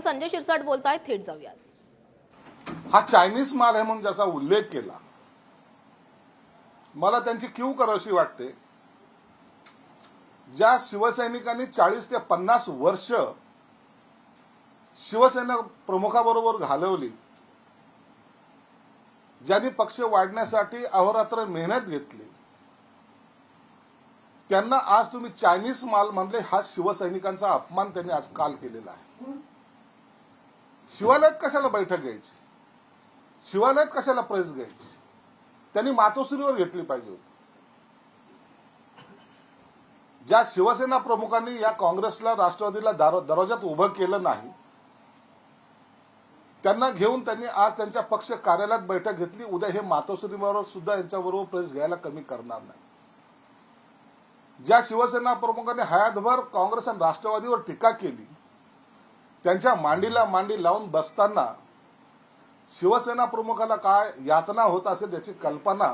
तर संजय शिरसाट बोलतायत थेट जाऊयात. हा चायनीज माल आहे म्हणून ज्याचा उल्लेख केला मला त्यांची क्यू करावीशी वाटते. ज्या शिवसैनिकांनी चाळीस ते पन्नास वर्ष शिवसेना प्रमुखाबरोबर घालवली ज्यांनी पक्ष वाढण्यासाठी अहोरात्र मेहनत घेतली त्यांना आज तुम्ही चायनीज माल म्हणले हा शिवसैनिकांचा अपमान त्यांनी आज काल केलेला आहे. शिवालयात कशाला बैठक घ्यायची? शिवालयात कशाला प्रेस घ्यायची? त्यांनी मातोश्रीवर घेतली पाहिजे होती. ज्या शिवसेना प्रमुखांनी या काँग्रेसला राष्ट्रवादीला दरवाजात उभं केलं नाही त्यांना घेऊन त्यांनी आज त्यांच्या पक्ष कार्यालयात बैठक घेतली. उद्या हे मातोश्रीवर सुद्धा यांच्याबरोबर प्रेस घ्यायला कमी करणार नाही. ज्या शिवसेना प्रमुखांनी हयातभर काँग्रेस आणि राष्ट्रवादीवर टीका केली त्यांच्या मांडीला मांडी लावून बसताना शिवसेना प्रमुखाला काय यातना होत असेल याची कल्पना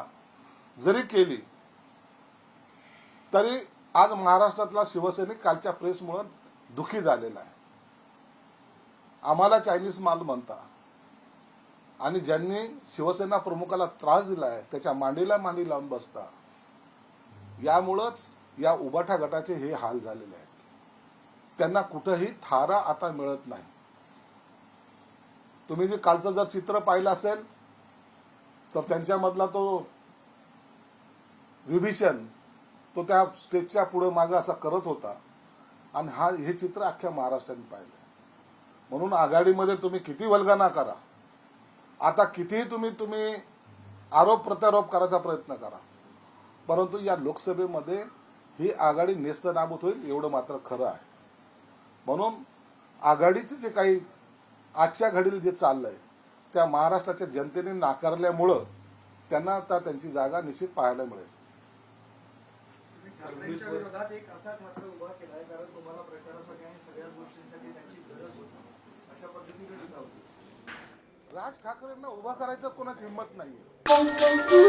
जरी केली तरी आज महाराष्ट्रातला शिवसैनिक कालच्या प्रेसमुळे दुखी झालेला आहे. आम्हाला चायनीज माल म्हणता. आणि ज्यांनी शिवसेना प्रमुखाला त्रास दिला आहे त्याच्या मांडीला मांडी लावून बसता. यामुळंच या उबाठा गटाचे हे हाल झालेले आहेत त्यांना कुठंही थारा आता मिळत नाही. तुम्ही जे कालचं जर चित्र पाहिलं असेल तर त्यांच्यामधला तो विभीषण तो त्या स्टेजच्या पुढे मागे असा करत होता. आणि हा हे चित्र अख्ख्या महाराष्ट्राने पाहिलं म्हणून आघाडीमध्ये तुम्ही किती वल्गना करा. आता कितीही तुम्ही तुम्ही आरोप प्रत्यारोप करायचा प्रयत्न करा. परंतु या लोकसभेमध्ये ही आघाडी नेस्तनाबूत होईल एवढं मात्र खरं आहे. म्हणून आघाडीचे जे काही आजच्या घडीला जे चाललंय त्या महाराष्ट्राच्या जनतेने नाकारल्यामुळं त्यांना आता त्यांची जागा निश्चित पाहायला मिळेल. तुम्ही ठाकरेंच्या विरोधात एक असा ठाकरे उभा केलाय कारण तुम्हाला प्रचारासाठी आणि सगळ्याच गोष्टींसाठी त्यांची गरज होती. अशा पद्धतीने टीका होती. राज ठाकरेंना उभा करायचं कोणाची हिंमत नाहीये.